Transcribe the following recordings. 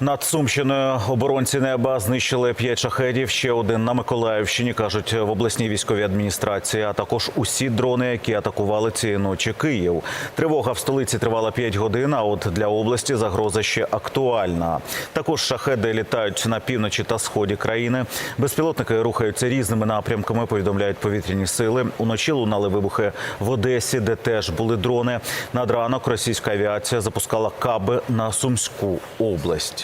Над Сумщиною оборонці неба знищили п'ять шахедів. Ще один на Миколаївщині кажуть в обласній військовій адміністрації. А також усі дрони, які атакували цієї ночі Київ. Тривога в столиці тривала 5 годин. А от для області загроза ще актуальна. Також шахеди літають на півночі та сході країни. Безпілотники рухаються різними напрямками. Повідомляють повітряні сили. Уночі лунали вибухи в Одесі, де теж були дрони. Над ранок російська авіація запускала каби на Сумську область.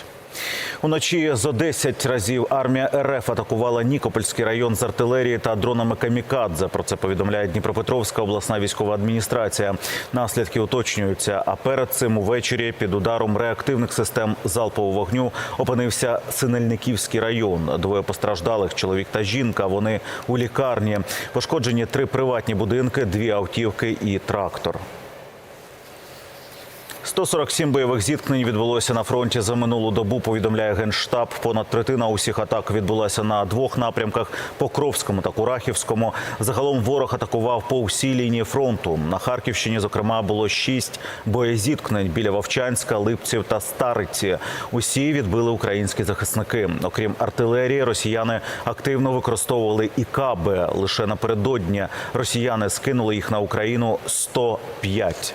Уночі зо 10 разів армія РФ атакувала Нікопольський район з артилерії та дронами камікадзе. Про це повідомляє Дніпропетровська обласна військова адміністрація. Наслідки уточнюються. А перед цим увечері під ударом реактивних систем залпового вогню опинився Синельниківський район. Двоє постраждалих чоловік та жінка. Вони у лікарні. Пошкоджені три приватні будинки, дві автівки і трактор. 147 бойових зіткнень відбулося на фронті за минулу добу. Повідомляє генштаб. Понад третина усіх атак відбулася на двох напрямках: Покровському та Курахівському. Загалом ворог атакував по всій лінії фронту. На Харківщині, зокрема, було шість боєзіткнень біля Вовчанська, Липців та Стариці. Усі відбили українські захисники. Окрім артилерії, росіяни активно використовували і каби. Лише напередодні росіяни скинули їх на Україну 105.